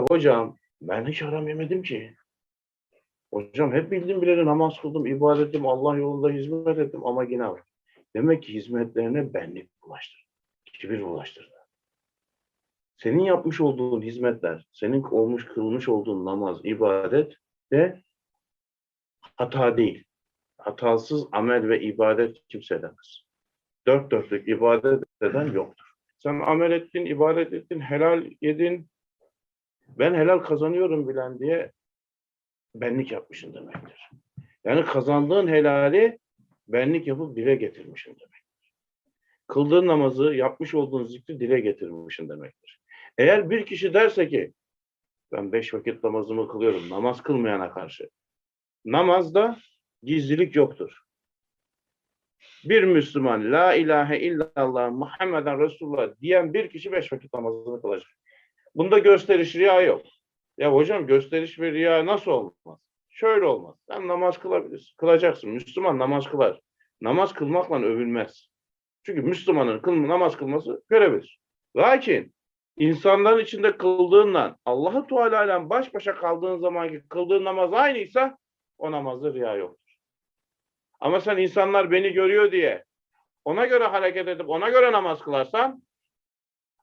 Hocam ben hiç haram yemedim ki. Hocam hep bildim bileli namaz kıldım, ibadet ettim, Allah yolunda hizmet ettim ama yine var. Demek ki hizmetlerine benlik bulaştırdı. Kibir bulaştırdı. Senin yapmış olduğun hizmetler, senin olmuş kılmış olduğun namaz, ibadet de hata değil. Hatasız amel ve ibadet kimse edemez. Dört dörtlük ibadet eden yoktur. Sen amel ettin, ibadet ettin, helal yedin, ben helal kazanıyorum bilen diye benlik yapmışsın demektir. Yani kazandığın helali benlik yapıp dile getirmişsin demektir. Kıldığın namazı, yapmış olduğun zikri dile getirmişsin demektir. Eğer bir kişi derse ki ben beş vakit namazımı kılıyorum namaz kılmayana karşı. Namazda gizlilik yoktur. Bir Müslüman la ilahe illallah Muhammeden Resulullah diyen bir kişi beş vakit namazını kılacak. Bunda gösteriş riya yok. Ya hocam gösteriş ve riya nasıl olmaz? Şöyle olmaz. Sen namaz kılabilirsin. Kılacaksın. Müslüman namaz kılar. Namaz kılmakla övülmez. Çünkü Müslümanın kıl, namaz kılması görebilir. Lakin insanların içinde kıldığından Allahu Teala ile baş başa kaldığın zamanki kıldığın namaz aynıysa o namazda riya yoktur. Ama sen insanlar beni görüyor diye ona göre hareket edip ona göre namaz kılarsan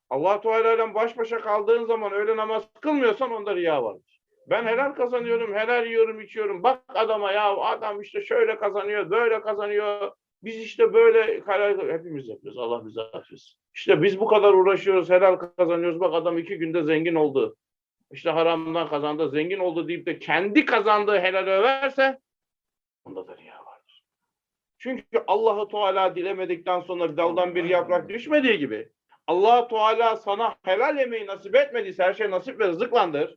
Allah Teala ile baş başa kaldığın zaman öyle namaz kılmıyorsan onda riya vardır. Ben helal kazanıyorum, helal yiyorum, içiyorum. Bak adama ya adam işte şöyle kazanıyor, böyle kazanıyor. Biz işte böyle helal hepimiz yapıyoruz. Allah bizi affetsin. İşte biz bu kadar uğraşıyoruz, helal kazanıyoruz. Bak adam iki günde zengin oldu. İşte haramdan kazandı, zengin oldu deyip de kendi kazandığı helal överse onda da riya vardır. Çünkü Allahu Teala dilemedikten sonra daldan bir yaprak düşmediği gibi allah Teala sana helal yemeği nasip etmediyse her şey nasip ve rızıklandır.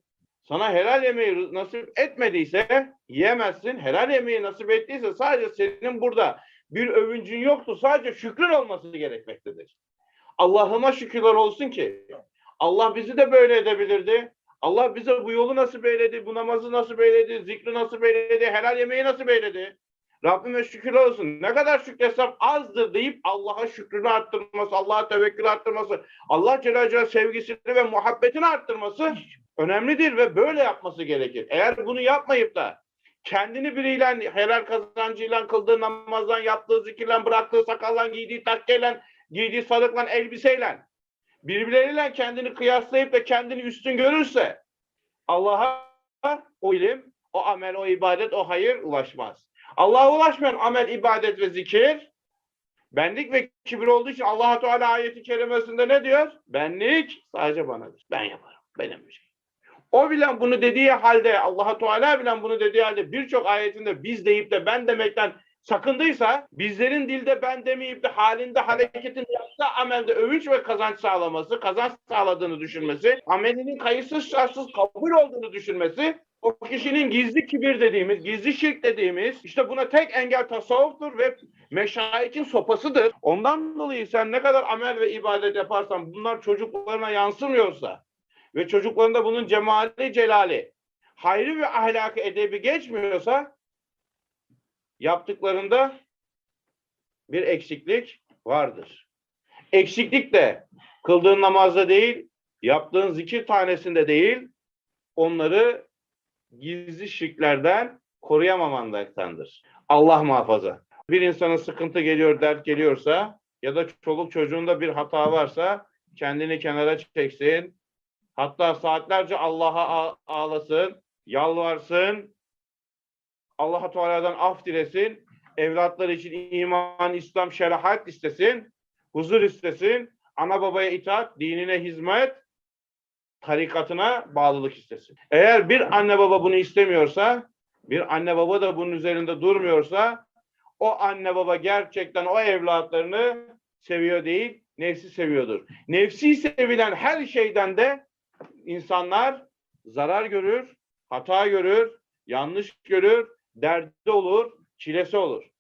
Sana helal yemeği nasip etmediyse yiyemezsin. Helal yemeği nasip ettiyse sadece senin burada bir övüncün yoktu. Sadece şükrün olması gerekmektedir. Allah'ıma şükürler olsun ki Allah bizi de böyle edebilirdi. Allah bize bu yolu nasip eyledi, bu namazı nasip eyledi, zikri nasip eyledi, helal yemeği nasip eyledi. Rabbime şükürler olsun. Ne kadar şükretsem azdır deyip Allah'a şükrünü arttırması, Allah'a tevekkül arttırması, Allah Celle Celle sevgisini ve muhabbetini arttırması önemlidir ve böyle yapması gerekir. Eğer bunu yapmayıp da kendini biriyle helal kazancıyla kıldığı namazdan, yaptığı zikirle, bıraktığı sakalla, giydiği takkeyle, giydiği sadıkla, elbiseyle birbirleriyle kendini kıyaslayıp da kendini üstün görürse Allah'a o ilim, o amel, o ibadet, o hayır ulaşmaz. Allah'a ulaşmayan amel, ibadet ve zikir benlik ve kibir olduğu için allah Teala ayeti kerimesinde ne diyor? Benlik sadece banadır. Ben yaparım. Benim bir şey. O bilen bunu dediği halde, allah Teala bilen bunu dediği halde birçok ayetinde biz deyip de ben demekten sakındıysa, bizlerin dilde ben demeyip de halinde hareketin yaptığı amelde övünç ve kazanç sağlaması, kazanç sağladığını düşünmesi, amelinin kayıtsız şartsız kabul olduğunu düşünmesi, o kişinin gizli kibir dediğimiz, gizli şirk dediğimiz, işte buna tek engel tasavvuftur ve meşayikin sopasıdır. Ondan dolayı sen ne kadar amel ve ibadet yaparsan bunlar çocuklarına yansımıyorsa ve çocuklarında bunun cemali, celali, hayrı ve ahlakı, edebi geçmiyorsa yaptıklarında bir eksiklik vardır. Eksiklik de kıldığın namazda değil, yaptığın zikir tanesinde değil, onları gizli şirklerden koruyamamandaktır. Allah muhafaza. Bir insana sıkıntı geliyor, dert geliyorsa ya da çoluk çocuğunda bir hata varsa kendini kenara çeksin. Hatta saatlerce Allah'a ağlasın, yalvarsın, Allah-u Teala'dan af dilesin, evlatlar için iman, İslam, şeriat istesin, huzur istesin, ana babaya itaat, dinine hizmet, tarikatına bağlılık istesin. Eğer bir anne baba bunu istemiyorsa, bir anne baba da bunun üzerinde durmuyorsa, o anne baba gerçekten o evlatlarını seviyor değil, nefsi seviyordur. Nefsi sevilen her şeyden de insanlar zarar görür, hata görür, yanlış görür, derdi olur, çilesi olur.